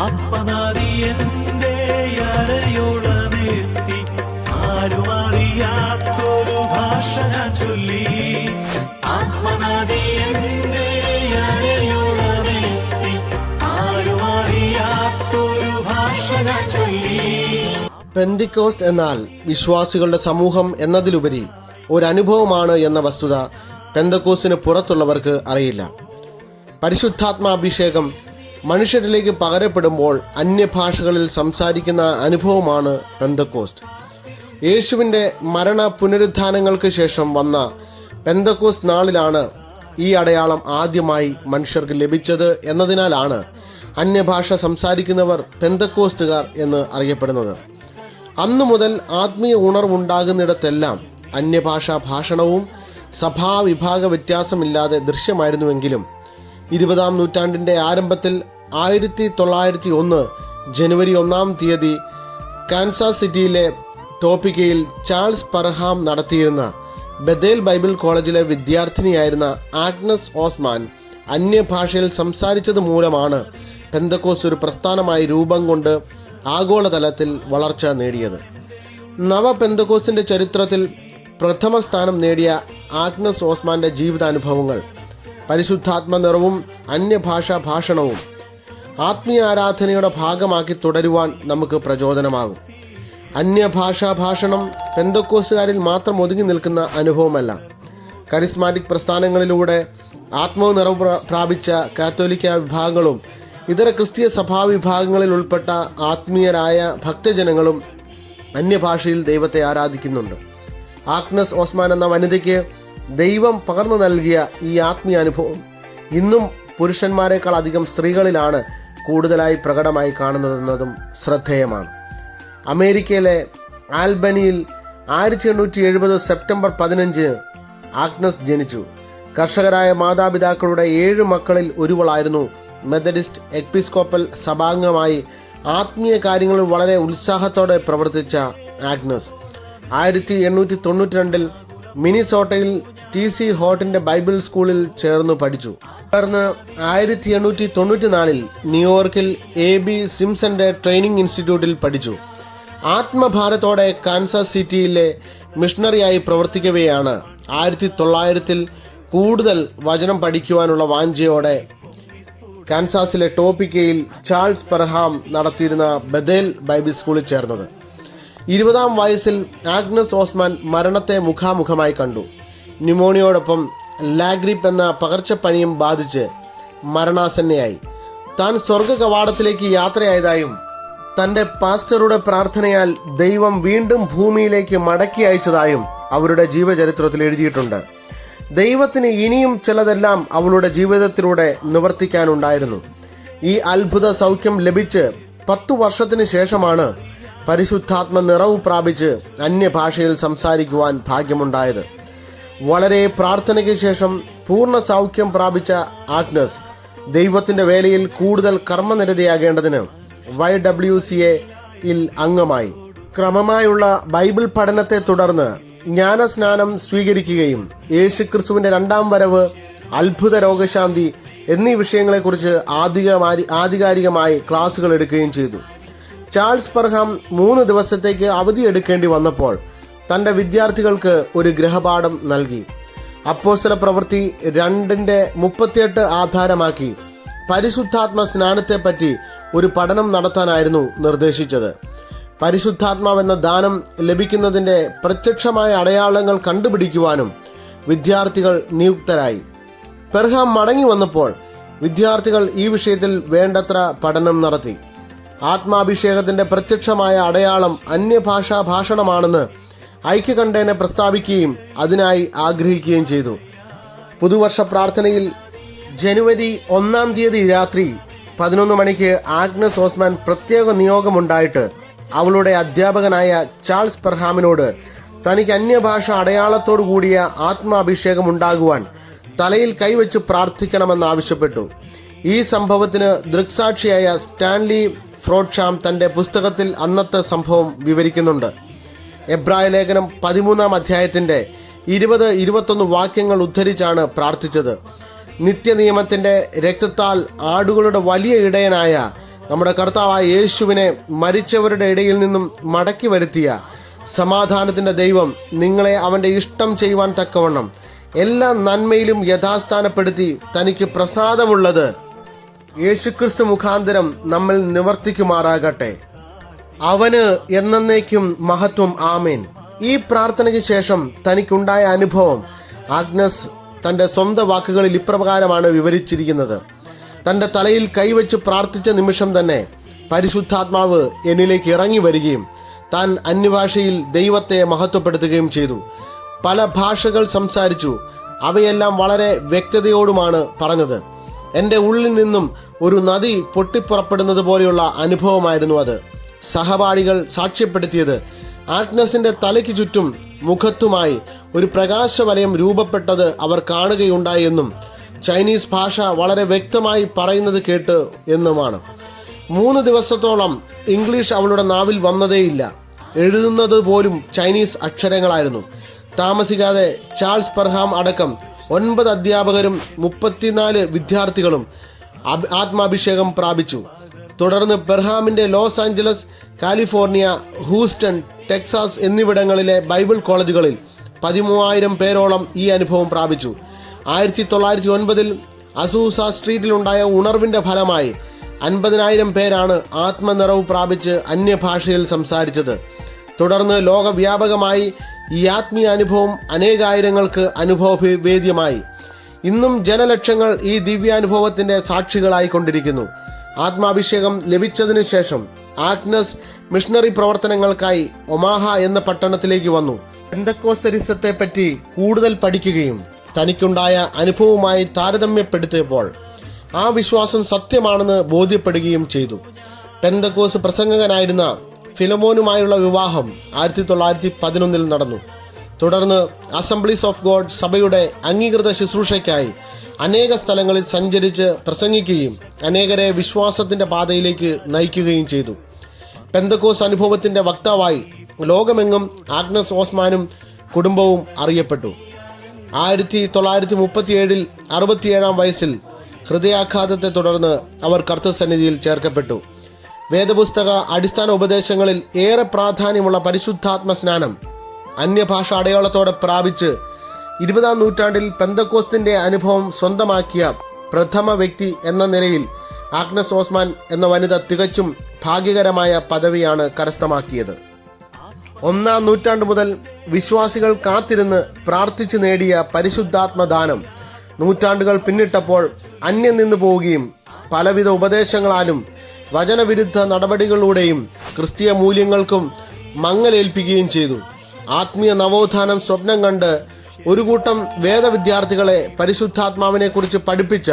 ഞാൻ ചൊല്ലി. ചൊല്ലി. എന്നാൽ വിശ്വാസികളുടെ സമൂഹം എന്നതിലുപരി ഒരനുഭവമാണ് എന്ന വസ്തുത പെന്തക്കോസിന് പുറത്തുള്ളവർക്ക് അറിയില്ല. പരിശുദ്ധാത്മാഭിഷേകം മനുഷ്യരിലേക്ക് പകരപ്പെടുമ്പോൾ അന്യഭാഷകളിൽ സംസാരിക്കുന്ന അനുഭവമാണ് പെന്തക്കോസ്റ്റ്. യേശുവിന്റെ മരണ പുനരുദ്ധാനങ്ങൾക്ക് ശേഷം വന്ന പെന്തക്കോസ് നാളിലാണ് ഈ അടയാളം ആദ്യമായി മനുഷ്യർക്ക് ലഭിച്ചത് എന്നതിനാലാണ് അന്യഭാഷ സംസാരിക്കുന്നവർ പെന്തക്കോസ്റ്റുകാർ എന്ന് അറിയപ്പെടുന്നത്. അന്നു മുതൽ ആത്മീയ ഉണർവുണ്ടാകുന്നിടത്തെല്ലാം അന്യഭാഷാ ഭാഷണവും സഭാവിഭാഗ വ്യത്യാസമില്ലാതെ ദൃശ്യമായിരുന്നുവെങ്കിലും ഇരുപതാം നൂറ്റാണ്ടിന്റെ ആരംഭത്തിൽ ആയിരത്തി തൊള്ളായിരത്തി ഒന്ന് ജനുവരി ഒന്നാം തീയതി കാൻസാസ് സിറ്റിയിലെ ടോപ്പിക്കയിൽ ചാൾസ് പർഹാം നടത്തിയിരുന്ന ബദേൽ ബൈബിൾ കോളേജിലെ വിദ്യാർത്ഥിനിയായിരുന്ന ആഗ്നസ് ഓസ്മാൻ അന്യഭാഷയിൽ സംസാരിച്ചത് മൂലമാണ് പെന്തക്കോസ് ഒരു പ്രസ്ഥാനമായി രൂപം കൊണ്ട് ആഗോളതലത്തിൽ വളർച്ച നേടിയത്. നവ പെന്തക്കോസിന്റെ ചരിത്രത്തിൽ പ്രഥമ സ്ഥാനം നേടിയ ആഗ്നസ് ഓസ്മാന്റെ ജീവിതാനുഭവങ്ങൾ പരിശുദ്ധാത്മ നിറവും അന്യഭാഷാ ഭാഷണവും ആത്മീയ ആരാധനയുടെ ഭാഗമാക്കി തുടരുവാൻ നമുക്ക് പ്രചോദനമാകും. അന്യഭാഷാ ഭാഷണം പെന്തക്കോസുകാരിൽ മാത്രം ഒതുങ്ങി നിൽക്കുന്ന അനുഭവമല്ല. കരിസ്മാറ്റിക് പ്രസ്ഥാനങ്ങളിലൂടെ ആത്മവ് നിറവ് പ്ര- പ്രാപിച്ച കാത്തോലിക്ക വിഭാഗങ്ങളും ഇതര ക്രിസ്തീയ സഭാ വിഭാഗങ്ങളിൽ ഉൾപ്പെട്ട ആത്മീയരായ ഭക്തജനങ്ങളും അന്യഭാഷയിൽ ദൈവത്തെ ആരാധിക്കുന്നുണ്ട്. ആഗ്നസ് ഓസ്മാൻ എന്ന വനിതയ്ക്ക് ദൈവം പകർന്നു നൽകിയ ഈ ആത്മീയ അനുഭവം ഇന്നും പുരുഷന്മാരെക്കാൾ അധികം സ്ത്രീകളിലാണ് കൂടുതലായി പ്രകടമായി കാണുന്നതെന്നതും ശ്രദ്ധേയമാണ്. അമേരിക്കയിലെ ആൽബനിയിൽ ആയിരത്തി എണ്ണൂറ്റി എഴുപത് സെപ്റ്റംബർ പതിനഞ്ചിന് ആഗ്നസ് ജനിച്ചു. കർഷകരായ മാതാപിതാക്കളുടെ ഏഴ് മക്കളിൽ ഒരുവളായിരുന്നു മെത്തഡിസ്റ്റ് എപ്പിസ്കോപ്പൽ സഭാംഗമായി ആത്മീയ കാര്യങ്ങളിൽ വളരെ ഉത്സാഹത്തോടെ പ്രവർത്തിച്ച ആഗ്നസ്. ആയിരത്തി എണ്ണൂറ്റി തൊണ്ണൂറ്റി രണ്ടിൽ മിനിസോട്ടയിൽ ടി സി ഹോട്ടിന്റെ ബൈബിൾ സ്കൂളിൽ ചേർന്നു പഠിച്ചു. തുടർന്ന് ആയിരത്തി എണ്ണൂറ്റി തൊണ്ണൂറ്റി നാലിൽ ന്യൂയോർക്കിൽ എ ബി സിംസന്റെ ട്രെയിനിങ് ഇൻസ്റ്റിറ്റ്യൂട്ടിൽ പഠിച്ചു. ആത്മഭാരത്തോടെ കാൻസാസ് സിറ്റിയിലെ മിഷണറിയായി പ്രവർത്തിക്കവെയാണ്. ആയിരത്തി തൊള്ളായിരത്തിൽ കൂടുതൽ വചനം പഠിക്കുവാനുള്ള വാഞ്ചയോടെ കാൻസാസിലെ ടോപ്പിക്കയിൽ ചാൾസ് പെർഹാം നടത്തിയിരുന്ന ബദേൽ ബൈബിൾ സ്കൂളിൽ ചേർന്നത്. ഇരുപതാം വയസ്സിൽ ആഗ്നസ് ഓസ്മാൻ മരണത്തെ മുഖാമുഖമായി കണ്ടു. ന്യൂമോണിയോടൊപ്പം ലാഗ്രിപ്പ് എന്ന പകർച്ചപ്പനിയും ബാധിച്ച് മരണാസന്നയായി. താൻ സ്വർഗ കവാടത്തിലേക്ക് യാത്രയായതായും തന്റെ പാസ്റ്ററുടെ പ്രാർത്ഥനയാൽ ദൈവം വീണ്ടും ഭൂമിയിലേക്ക് മടക്കി അയച്ചതായും അവരുടെ ജീവചരിത്രത്തിൽ എഴുതിയിട്ടുണ്ട്. ദൈവത്തിന് ഇനിയും ചിലതെല്ലാം അവളുടെ ജീവിതത്തിലൂടെ നിവർത്തിക്കാനുണ്ടായിരുന്നു. ഈ അത്ഭുത സൗഖ്യം ലഭിച്ച് പത്തു വർഷത്തിന് ശേഷമാണ് പരിശുദ്ധാത്മ നിറവ് പ്രാപിച്ച് അന്യഭാഷയിൽ സംസാരിക്കുവാൻ ഭാഗ്യമുണ്ടായത്. വളരെ പ്രാർത്ഥനയ്ക്ക് ശേഷം പൂർണ സൗഖ്യം പ്രാപിച്ച ആഗ്നസ് ദൈവത്തിന്റെ വേലയിൽ കൂടുതൽ കർമ്മനിരതയാകേണ്ടതിന് വൈ ഡബ്ല്യു സി എയിൽ അംഗമായി. ക്രമമായുള്ള ബൈബിൾ പഠനത്തെ തുടർന്ന് ജ്ഞാനസ്നാനം സ്വീകരിക്കുകയും യേശുക്രിസ്തുവിന്റെ രണ്ടാം വരവ് അത്ഭുത രോഗശാന്തി എന്നീ വിഷയങ്ങളെക്കുറിച്ച് ആധികമായി ആധികാരികമായി ക്ലാസുകൾ എടുക്കുകയും ചെയ്തു. ചാൾസ് പർഹാം മൂന്ന് ദിവസത്തേക്ക് അവധി എടുക്കേണ്ടി വന്നപ്പോൾ തന്റെ വിദ്യാർത്ഥികൾക്ക് ഒരു ഗ്രഹപാഠം നൽകി. അപ്പോസ്തല പ്രവൃത്തി രണ്ടിന്റെ മുപ്പത്തിയെട്ട് ആധാരമാക്കി പരിശുദ്ധാത്മ സ്നാനത്തെപ്പറ്റി ഒരു പഠനം നടത്താനായിരുന്നു നിർദ്ദേശിച്ചത്. പരിശുദ്ധാത്മാവെന്ന ദാനം ലഭിക്കുന്നതിന്റെ പ്രത്യക്ഷമായ അടയാളങ്ങൾ കണ്ടുപിടിക്കുവാനും വിദ്യാർത്ഥികൾ നിയുക്തരായി. പെർഹാം മടങ്ങി വന്നപ്പോൾ വിദ്യാർത്ഥികൾ ഈ വിഷയത്തിൽ വേണ്ടത്ര പഠനം നടത്തി. ആത്മാഭിഷേകത്തിന്റെ പ്രത്യക്ഷമായ അടയാളം അന്യഭാഷാ ഭാഷണമാണെന്ന് ഐക്യകണ്ഠേന പ്രസ്താവിക്കുകയും അതിനായി ആഗ്രഹിക്കുകയും ചെയ്തു. പുതുവർഷ പ്രാർത്ഥനയിൽ ജനുവരി ഒന്നാം തീയതി രാത്രി പതിനൊന്ന് മണിക്ക് ആഗ്നസ് ഓസ്മാൻ പ്രത്യേക നിയോഗമുണ്ടായിട്ട് അവളുടെ അധ്യാപകനായ ചാൾസ് പെർഹാമിനോട് തനിക്ക് അന്യഭാഷ അടയാളത്തോടു കൂടിയ ആത്മാഭിഷേകം ഉണ്ടാകുവാൻ തലയിൽ കൈവച്ച് പ്രാർത്ഥിക്കണമെന്ന് ആവശ്യപ്പെട്ടു. ഈ സംഭവത്തിന് ദൃക്സാക്ഷിയായ സ്റ്റാൻലി ഫ്രോഡ്ഷാം തന്റെ പുസ്തകത്തിൽ അന്നത്തെ സംഭവം വിവരിക്കുന്നുണ്ട്. എബ്രായ ലേഖനം പതിമൂന്നാം അധ്യായത്തിന്റെ ഇരുപത് ഇരുപത്തൊന്ന് വാക്യങ്ങൾ ഉദ്ധരിച്ചാണ് പ്രാർത്ഥിച്ചത്. നിത്യനിയമത്തിന്റെ രക്തത്താൽ ആടുകളുടെ വലിയ ഇടയനായ നമ്മുടെ കർത്താവായ യേശുവിനെ മരിച്ചവരുടെ ഇടയിൽ നിന്നും മടക്കി വരുത്തിയ സമാധാനത്തിന്റെ ദൈവം നിങ്ങളെ അവന്റെ ഇഷ്ടം ചെയ്യുവാൻ തക്കവണ്ണം എല്ലാ നന്മയിലും യഥാസ്ഥാനപ്പെടുത്തി തനിക്ക് പ്രസാദമുള്ളത്. യേശുക്രിസ്തു മുഖാന്തരം നമ്മൾ നിവർത്തിക്കുമാറാകട്ടെ. അവന് എന്നേക്കും മഹത്വം ആമേൻ. ഈ പ്രാർത്ഥനയ്ക്ക് ശേഷം തനിക്കുണ്ടായ അനുഭവം. ആഗ്നസ് തന്റെ സ്വന്തം വാക്കുകളിൽ ഇപ്രകാരമാണ് വിവരിച്ചിരിക്കുന്നത്. തന്റെ തലയിൽ കൈവച്ച് പ്രാർത്ഥിച്ച നിമിഷം തന്നെ പരിശുദ്ധാത്മാവ് എന്നിലേക്ക് ഇറങ്ങി വരികയും താൻ അന്യഭാഷയിൽ ദൈവത്തെ മഹത്വപ്പെടുത്തുകയും ചെയ്തു. പല ഭാഷകൾ സംസാരിച്ചു. അവയെല്ലാം വളരെ വ്യക്തതയോടുമാണ് പറഞ്ഞത്. എന്റെ ഉള്ളിൽ നിന്നും ഒരു നദി പൊട്ടിപ്പുറപ്പെടുന്നത് പോലെയുള്ള അനുഭവമായിരുന്നു അത്. സഹപാഠികൾ സാക്ഷ്യപ്പെടുത്തിയത് ആഗ്നസിന്റെ തലയ്ക്ക് ചുറ്റും മുഖത്തുമായി ഒരു പ്രകാശവലയം രൂപപ്പെട്ടത് അവർ കാണുകയുണ്ടായെന്നും ചൈനീസ് ഭാഷ വളരെ വ്യക്തമായി പറയുന്നത് കേട്ട് എന്നുമാണ്. മൂന്ന് ദിവസത്തോളം ഇംഗ്ലീഷ് അവളുടെ നാവിൽ വന്നതേയില്ല. എഴുതുന്നത് പോലും ചൈനീസ് അക്ഷരങ്ങളായിരുന്നു. താമസിക്കാതെ ചാൾസ് പെർഹാം അടക്കം ഒൻപത് അധ്യാപകരും മുപ്പത്തിനാല് വിദ്യാർത്ഥികളും ആത്മാഭിഷേകം പ്രാപിച്ചു. തുടർന്ന് ബെർഹാമിന്റെ Los Angeles California Houston Texas എന്നിവിടങ്ങളിലെ ബൈബിൾ കോളേജുകളിൽ പതിമൂവായിരം പേരോളം ഈ അനുഭവം പ്രാപിച്ചു. ആയിരത്തി തൊള്ളായിരത്തി ഒൻപതിൽ അസൂസ സ്ട്രീറ്റിലുണ്ടായ ഉണർവിന്റെ ഫലമായി അൻപതിനായിരം പേരാണ് ആത്മനിറവ് പ്രാപിച്ച് അന്യഭാഷയിൽ സംസാരിച്ചത്. തുടർന്ന് ലോകവ്യാപകമായി ഈ ആത്മീയ അനുഭവം അനേകായിരങ്ങൾക്ക് അനുഭവവേദ്യമായി. ഇന്നും ജനലക്ഷങ്ങൾ ഈ ദിവ്യാനുഭവത്തിന്റെ സാക്ഷികളായി കൊണ്ടിരിക്കുന്നു ആത്മാഭിഷേകം ലഭിച്ചതിനു ശേഷം ആഗ്നസ് മിഷണറി പ്രവർത്തനങ്ങൾക്കായി ഒമാഹ എന്ന പട്ടണത്തിലേക്ക് വന്നു. പെന്തക്കോസ്തരിസത്തെ പറ്റി കൂടുതൽ പഠിക്കുകയും തനിക്കുണ്ടായ അനുഭവവുമായി താരതമ്യപ്പെടുത്തിയപ്പോൾ ആ വിശ്വാസം സത്യമാണെന്ന് ബോധ്യപ്പെടുകയും ചെയ്തു. പെന്തക്കോസ് പ്രസംഗകനായിരുന്ന ഫിലമോനുമായുള്ള വിവാഹം ആയിരത്തി തൊള്ളായിരത്തി പതിനൊന്നിൽ നടന്നു. തുടർന്ന് അസംബ്ലീസ് ഓഫ് ഗോഡ് സഭയുടെ അംഗീകൃത ശുശ്രൂഷയ്ക്കായി അനേക സ്ഥലങ്ങളിൽ സഞ്ചരിച്ച് പ്രസംഗിക്കുകയും അനേകരെ വിശ്വാസത്തിന്റെ പാതയിലേക്ക് നയിക്കുകയും ചെയ്തു. പെന്തക്കോസ് അനുഭവത്തിന്റെ വക്താവായി ലോകമെങ്ങും ആഗ്നസ് ഓസ്മാനും കുടുംബവും അറിയപ്പെട്ടു. ആയിരത്തി തൊള്ളായിരത്തി മുപ്പത്തിയേഴിൽ അറുപത്തിയേഴാം വയസ്സിൽ ഹൃദയാഘാതത്തെ തുടർന്ന് അവർ കർത്തസന്നിധിയിൽ ചേർക്കപ്പെട്ടു. വേദപുസ്തക അടിസ്ഥാന ഉപദേശങ്ങളിൽ ഏറെ പ്രാധാന്യമുള്ള പരിശുദ്ധാത്മ സ്നാനം അന്യഭാഷ അടയാളത്തോടെ പ്രാപിച്ച് ഇരുപതാം നൂറ്റാണ്ടിൽ പെന്തക്കോസ്തിന്റെ അനുഭവം സ്വന്തമാക്കിയ പ്രഥമ വ്യക്തി എന്ന നിലയിൽ ആഗ്നസ് ഓസ്മാൻ എന്ന വനിത തികച്ചും ഭാഗ്യകരമായ പദവിയാണ് കരസ്ഥമാക്കിയത്. ഒന്നാം നൂറ്റാണ്ട് മുതൽ വിശ്വാസികൾ കാത്തിരുന്ന് പ്രാർത്ഥിച്ചു നേടിയ പരിശുദ്ധാത്മദാനം നൂറ്റാണ്ടുകൾ പിന്നിട്ടപ്പോൾ അന്യം നിന്നു പോവുകയും പലവിധ ഉപദേശങ്ങളാലും വചനവിരുദ്ധ നടപടികളിലൂടെയും ക്രിസ്തീയ മൂല്യങ്ങൾക്കും മങ്ങലേൽപ്പിക്കുകയും ചെയ്തു. ആത്മീയ നവോത്ഥാനം സ്വപ്നം കണ്ട് ഒരു കൂട്ടം വേദവിദ്യാർത്ഥികളെ പരിശുദ്ധാത്മാവിനെ കുറിച്ച് പഠിപ്പിച്ച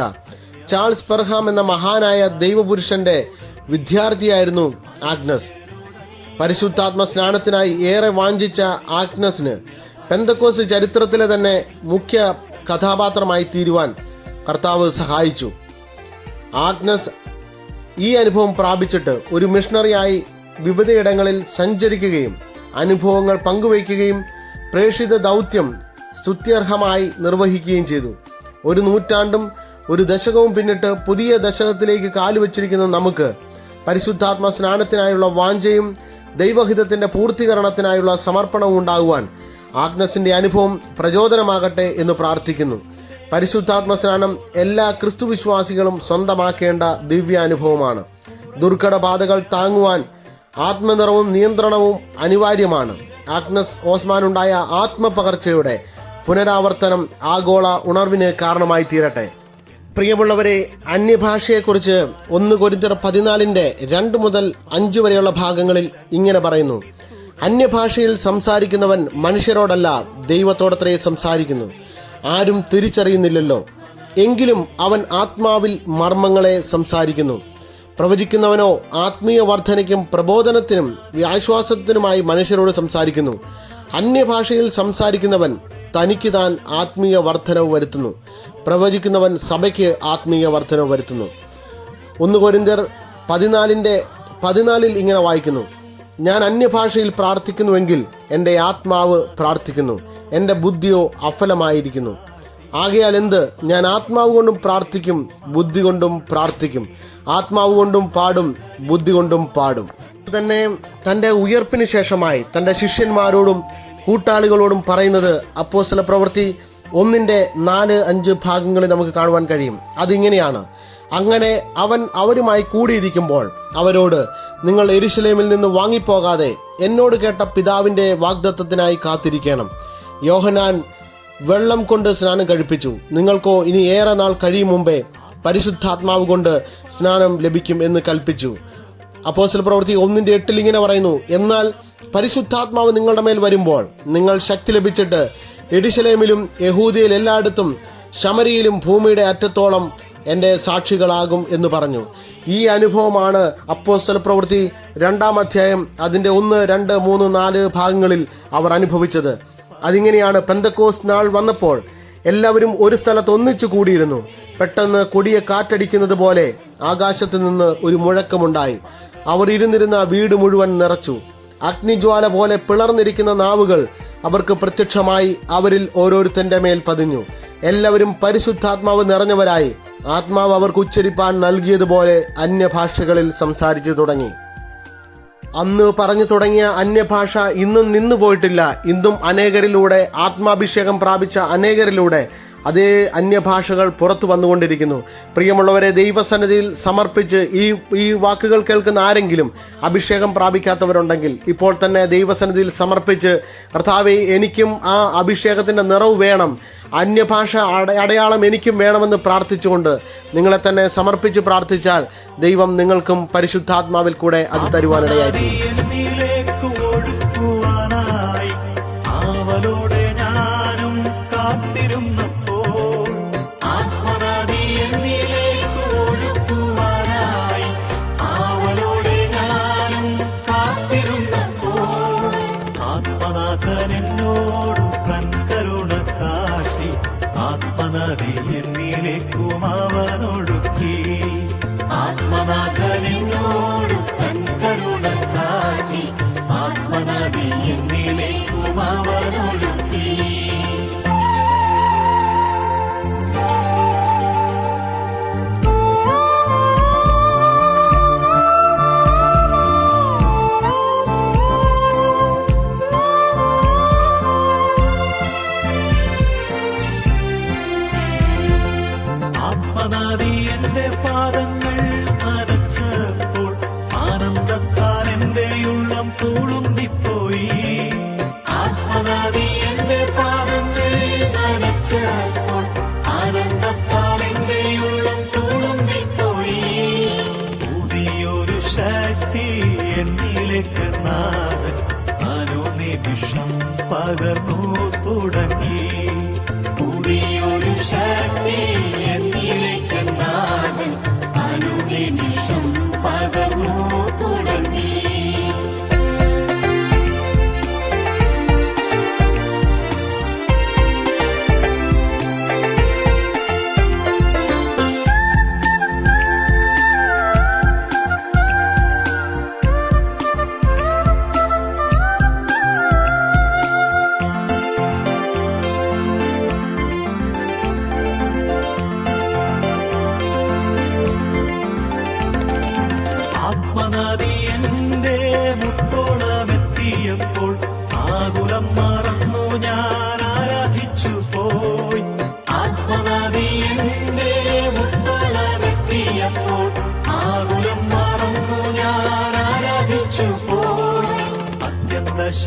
ചാൾസ് പെർഹാം എന്ന മഹാനായ ദൈവപുരുഷന്റെ വിദ്യാർത്ഥിയായിരുന്നു ആഗ്നസ്. പരിശുദ്ധാത്മ സ്നാനത്തിനായി ഏറെ വാഞ്ചിച്ച ആഗ്നസിന് പെന്തക്കോസ് ചരിത്രത്തിലെ തന്നെ മുഖ്യ കഥാപാത്രമായി തീരുവാൻ കർത്താവ് സഹായിച്ചു. ആഗ്നസ് ഈ അനുഭവം പ്രാപിച്ചിട്ട് ഒരു മിഷണറിയായി വിവിധയിടങ്ങളിൽ സഞ്ചരിക്കുകയും അനുഭവങ്ങൾ പങ്കുവയ്ക്കുകയും പ്രേക്ഷിത ദൗത്യം സ്തുത്യർഹമായി നിർവഹിക്കുകയും ചെയ്തു. ഒരു നൂറ്റാണ്ടും ഒരു ദശകവും പിന്നിട്ട് പുതിയ ദശകത്തിലേക്ക് കാലുവച്ചിരിക്കുന്ന നമുക്ക് പരിശുദ്ധാത്മ സ്നാനത്തിനായുള്ള വാഞ്ചയും ദൈവഹിതത്തിന്റെ പൂർത്തീകരണത്തിനായുള്ള സമർപ്പണവും ഉണ്ടാകുവാൻ ആഗ്നസിന്റെ അനുഭവം പ്രചോദനമാകട്ടെ എന്ന് പ്രാർത്ഥിക്കുന്നു. പരിശുദ്ധാത്മ സ്നാനം എല്ലാ ക്രിസ്തുവിശ്വാസികളും സ്വന്തമാക്കേണ്ട ദിവ്യാനുഭവമാണ്. ദുർഘടബാധകൾ താങ്ങുവാൻ ആത്മനിറവും നിയന്ത്രണവും അനിവാര്യമാണ്. ആഗ്നസ് ഓസ്മാനുണ്ടായ ആത്മപകർച്ചയുടെ പുനരാവർത്തനം ആഗോള ഉണർവിന് കാരണമായി തീരട്ടെ. പ്രിയമുള്ളവരെ അന്യഭാഷയെക്കുറിച്ച് ഒന്ന് കൊരിന്തർ പതിനാലിന്റെ രണ്ട് മുതൽ അഞ്ച് വരെയുള്ള ഭാഗങ്ങളിൽ ഇങ്ങനെ പറയുന്നു. അന്യഭാഷയിൽ സംസാരിക്കുന്നവൻ മനുഷ്യരോടല്ല ദൈവത്തോടത്രേ സംസാരിക്കുന്നു. ആരും തിരിച്ചറിയുന്നില്ലല്ലോ. എങ്കിലും അവൻ ആത്മാവിൽ മർമ്മങ്ങളെ സംസാരിക്കുന്നു. പ്രവചിക്കുന്നവനോ ആത്മീയ വർധനയ്ക്കും പ്രബോധനത്തിനും ആശ്വാസത്തിനുമായി മനുഷ്യരോട് സംസാരിക്കുന്നു. അന്യഭാഷയിൽ സംസാരിക്കുന്നവൻ തനിക്ക് താൻ ആത്മീയ വർധനവ് വരുത്തുന്നു. പ്രവചിക്കുന്നവൻ സഭയ്ക്ക് ആത്മീയ വർധനവ് വരുത്തുന്നു. ഒന്ന് കൊരിന്തർ പതിനാലിന്റെ പതിനാലിൽ ഇങ്ങനെ വായിക്കുന്നു. ഞാൻ അന്യഭാഷയിൽ പ്രാർത്ഥിക്കുന്നുവെങ്കിൽ എന്റെ ആത്മാവ് പ്രാർത്ഥിക്കുന്നു. എന്റെ ബുദ്ധിയോ അഫലമായിരിക്കുന്നു. ആകയാൽ എന്ത്? ഞാൻ ആത്മാവ് കൊണ്ടും പ്രാർത്ഥിക്കും ബുദ്ധി കൊണ്ടും പ്രാർത്ഥിക്കും. ആത്മാവ് കൊണ്ടും പാടും ബുദ്ധി കൊണ്ടും പാടും. തന്നെ തന്റെ ഉയർപ്പിന് ശേഷമായി തന്റെ ശിഷ്യന്മാരോടും കൂട്ടാളികളോടും പറയുന്നത് അപ്പോസ്തല പ്രവൃത്തി ഒന്നിന്റെ നാല് അഞ്ച് ഭാഗങ്ങളിൽ നമുക്ക് കാണുവാൻ കഴിയും. അതിങ്ങനെയാണ്. അങ്ങനെ അവൻ അവരുമായി കൂടിയിരിക്കുമ്പോൾ അവരോട് നിങ്ങൾ എരുശലേമിൽ നിന്ന് വാങ്ങിപ്പോകാതെ എന്നോട് കേട്ട പിതാവിന്റെ വാഗ്ദത്തത്തിനായി കാത്തിരിക്കണം. യോഹനാൻ വെള്ളം കൊണ്ട് സ്നാനം കഴിപ്പിച്ചു. നിങ്ങൾക്കോ ഇനി ഏറെ നാൾ കഴിയും മുമ്പേ പരിശുദ്ധാത്മാവ് കൊണ്ട് സ്നാനം ലഭിക്കും എന്ന് കൽപ്പിച്ചു. അപ്പോസ്റ്റൽ പ്രവൃത്തി ഒന്നിന്റെ എട്ടിൽ ഇങ്ങനെ പറയുന്നു എന്നാൽ പരിശുദ്ധാത്മാവ് നിങ്ങളുടെ മേൽ വരുമ്പോൾ നിങ്ങൾ ശക്തി ലഭിച്ചിട്ട് എഡിശലേമിലും യഹൂദിയിൽ എല്ലായിടത്തും ശമരിയിലും ഭൂമിയുടെ അറ്റത്തോളം എന്റെ സാക്ഷികളാകും എന്ന് പറഞ്ഞു. ഈ അനുഭവമാണ് അപ്പോസ്തല പ്രവൃത്തി രണ്ടാം അധ്യായം അതിന്റെ ഒന്ന് രണ്ട് മൂന്ന് നാല് ഭാഗങ്ങളിൽ അവർ അനുഭവിച്ചത്. അതിങ്ങനെയാണ് പെന്തക്കോസ് നാൾ വന്നപ്പോൾ എല്ലാവരും ഒരു സ്ഥലത്ത് ഒന്നിച്ചു കൂടിയിരുന്നു. പെട്ടെന്ന് കൊടിയ കാറ്റടിക്കുന്നത് പോലെ ആകാശത്ത് നിന്ന് ഒരു മുഴക്കമുണ്ടായി. അവർ ഇരുന്നിരുന്ന വീട് മുഴുവൻ നിറച്ചു. അഗ്നിജ്വാല പോലെ പിളർന്നിരിക്കുന്ന നാവുകൾ അവർക്ക് പ്രത്യക്ഷമായി അവരിൽ ഓരോരുത്തന്റെ മേൽ പതിഞ്ഞു. എല്ലാവരും പരിശുദ്ധാത്മാവ് നിറഞ്ഞവരായി. ആത്മാവ് അവർക്ക് ഉച്ചരിപ്പാൻ നൽകിയതുപോലെ അന്യഭാഷകളിൽ സംസാരിച്ചു തുടങ്ങി. അന്ന് പറഞ്ഞു തുടങ്ങിയ അന്യഭാഷ ഇന്നും നിന്നു പോയിട്ടില്ല ഇന്നും അനേകരിലൂടെ ആത്മാഭിഷേകം പ്രാപിച്ച അനേകരിലൂടെ അതേ അന്യഭാഷകൾ പുറത്തു വന്നുകൊണ്ടിരിക്കുന്നു. പ്രിയമുള്ളവരെ ദൈവസന്നിധിയിൽ സമർപ്പിച്ച് ഈ ഈ വാക്കുകൾ കേൾക്കുന്ന ആരെങ്കിലും അഭിഷേകം പ്രാപിക്കാത്തവരുണ്ടെങ്കിൽ ഇപ്പോൾ തന്നെ ദൈവസന്നിധിയിൽ സമർപ്പിച്ച് കർത്താവെ എനിക്കും ആ അഭിഷേകത്തിന്റെ നിറവ് വേണം. അന്യഭാഷ അട- അടയാളം എനിക്കും വേണമെന്ന് പ്രാർത്ഥിച്ചുകൊണ്ട് നിങ്ങളെ തന്നെ സമർപ്പിച്ച് പ്രാർത്ഥിച്ചാൽ ദൈവം നിങ്ങൾക്കും പരിശുദ്ധാത്മാവിൽ കൂടെ അത് തരുവാനിടയായി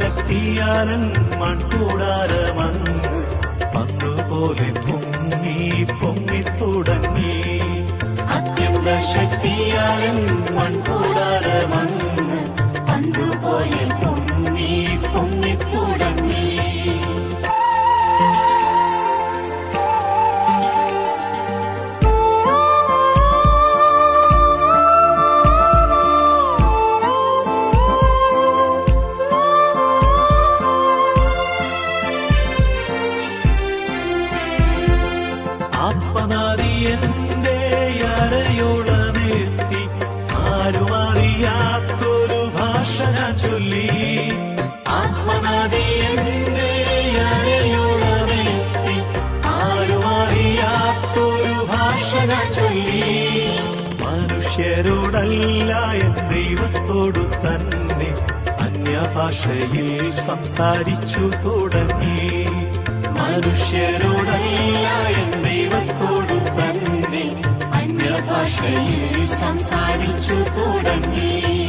ശക്തിയാലൻ മൺകൂടാരമങ്ങ് പന്തുപോലെ പൊങ്ങ പൊങ്ങി ഞാൻ ചൊല്ലി. മനുഷ്യരോടല്ല ദൈവത്തോടു തന്നെ അന്യഭാഷയിൽ സംസാരിച്ചു തുടങ്ങി. മനുഷ്യരോടല്ല ദൈവത്തോടു തന്നെ അന്യഭാഷയിൽ സംസാരിച്ചു തുടങ്ങി.